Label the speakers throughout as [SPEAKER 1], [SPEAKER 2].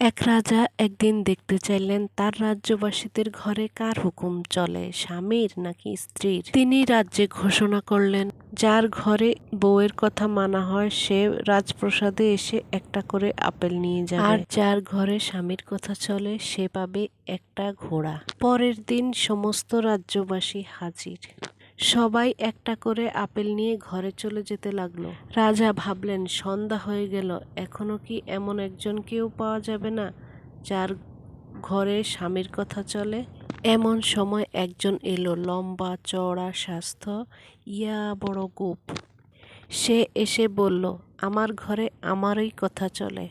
[SPEAKER 1] এক রাজা একদিন দেখতে চাইলেন, তার রাজ্যবাসীদের ঘরে কার হুকুম চলে, স্বামীর নাকি স্ত্রীর? তিনি রাজ্যে ঘোষণা করলেন, যার ঘরে বউয়ের কথা মানা হয়, সে রাজপ্রাসাদে এসে একটা করে আপেল নিয়ে যাবে। আর যার ঘরে স্বামীর কথা চলে, সে পাবে একটা ঘোড়া। পরের দিন সমস্ত রাজ্যবাসী হাজির। সবাই একটা করে আপেল নিয়ে ঘরে চলে যেতে লাগল। রাজা ভাবলেন, সন্ধ্যা হয়ে গেল, এখনও কি এমন একজন কেউ পাওয়া যাবে না যার ঘরে স্বামীর কথা চলে? এমন সময় একজন এলো, লম্বা, চওড়া, স্বাস্থ্য, ইয়া, বড় গোপ। সে এসে বলল, আমার ঘরে আমারই কথা চলে।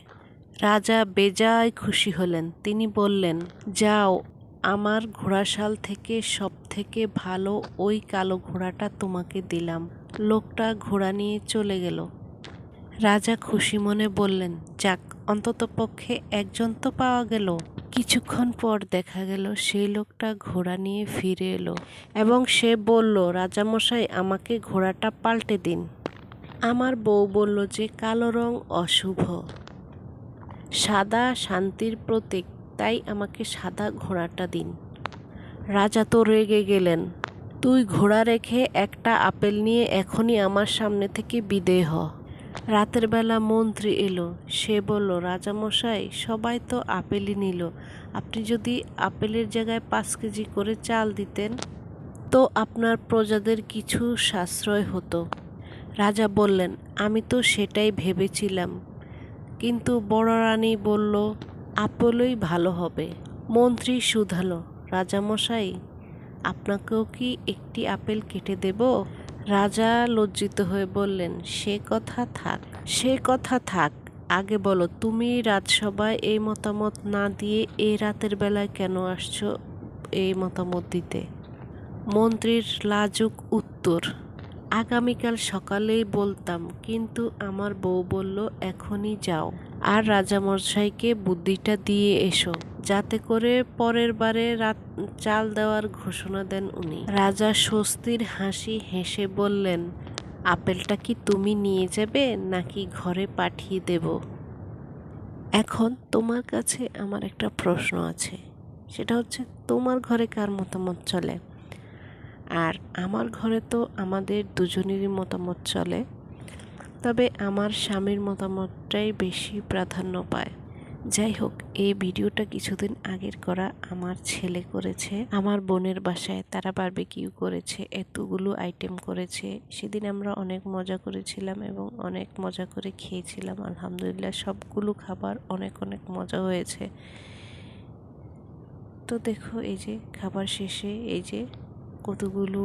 [SPEAKER 1] রাজা বেজায় খুশি হলেন। তিনি বললেন, যাও আমার ঘোড়াশাল থেকে সব থেকে ভালো ওই কালো ঘোড়াটা তোমাকে দিলাম। লোকটা ঘোড়া নিয়ে চলে গেল। রাজা খুশি মনে বললেন, যাক অন্ততপক্ষে একজন তো পাওয়া গেল। কিছুক্ষণ পর দেখা গেল, সেই লোকটা ঘোড়া নিয়ে ফিরে এলো এবং সে বলল, রাজামশাই, আমাকে ঘোড়াটা পাল্টে দিন। আমার বউ বলল যে, কালো রং অশুভ। সাদা শান্তির প্রতীক তাই আমাকে সাদা ঘোড়াটা দিন। রাজা তো রেগে গেলেন। তুই ঘোড়া রেখে একটা আপেল নিয়ে এখনই আমার সামনে থেকে বিদেয় হ। রাতের বেলা মন্ত্রী এলো। সে বলল, রাজামশাই, সবাই তো আপেলই নিল। আপনি যদি আপেলের জায়গায় পাঁচ কেজি করে চাল দিতেন, তো আপনার প্রজাদের কিছু সাশ্রয় হতো। রাজা বললেন, আমি তো সেটাই ভেবেছিলাম। কিন্তু বড় রানী বলল আপেলই ভালো হবে। মন্ত্রী শুধালো, রাজামশাই, আপনাকেও কি একটি আপেল কেটে দেব? রাজা লজ্জিত হয়ে বললেন, সে কথা থাক, সে কথা থাক। আগে বলো, তুমি রাজসভায় এই মতামত না দিয়ে এই রাতের বেলায় কেন আসছো এই মতামত দিতে? মন্ত্রীর লাজুক উত্তর, আগামীকাল সকালেই বলতাম, কিন্তু আমার বউ বলল, এখনই যাও। আর রাজামশাইকে বুদ্ধিটা দিয়ে এসো, যাতে করে পরের বারে রাত চাল দেওয়ার ঘোষণা দেন উনি। রাজা স্বস্তির হাসি হেসে বললেন, আপেলটা কি তুমি নিয়ে যাবে নাকি ঘরে পাঠিয়ে দেব? এখন তোমার কাছে আমার একটা প্রশ্ন আছে, সেটা হচ্ছে তোমার ঘরে কার মতামত চলে? আর আমার ঘরে তো আমাদের দুজনেরই মতামত চলে। তবে আমার স্বামীর মতামতটাই বেশি প্রাধান্য পায়। যাই হোক, এই ভিডিওটা কিছুদিন আগের করা আমার ছেলে করেছে। আমার বোনের বাসায় তারা বারবিকিউ করেছে, এতগুলো আইটেম করেছে। সেদিন আমরা অনেক মজা করেছিলাম এবং অনেক মজা করে খেয়েছিলাম। আলহামদুলিল্লাহ সবগুলো খাবার অনেক অনেক মজা হয়েছে। তো দেখো, এই যে খাবার শেষে এই যে কতগুলো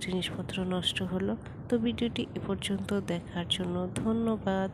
[SPEAKER 1] জিনিসপত্র নষ্ট হলো? তো ভিডিওটি এ পর্যন্ত দেখার জন্য ধন্যবাদ।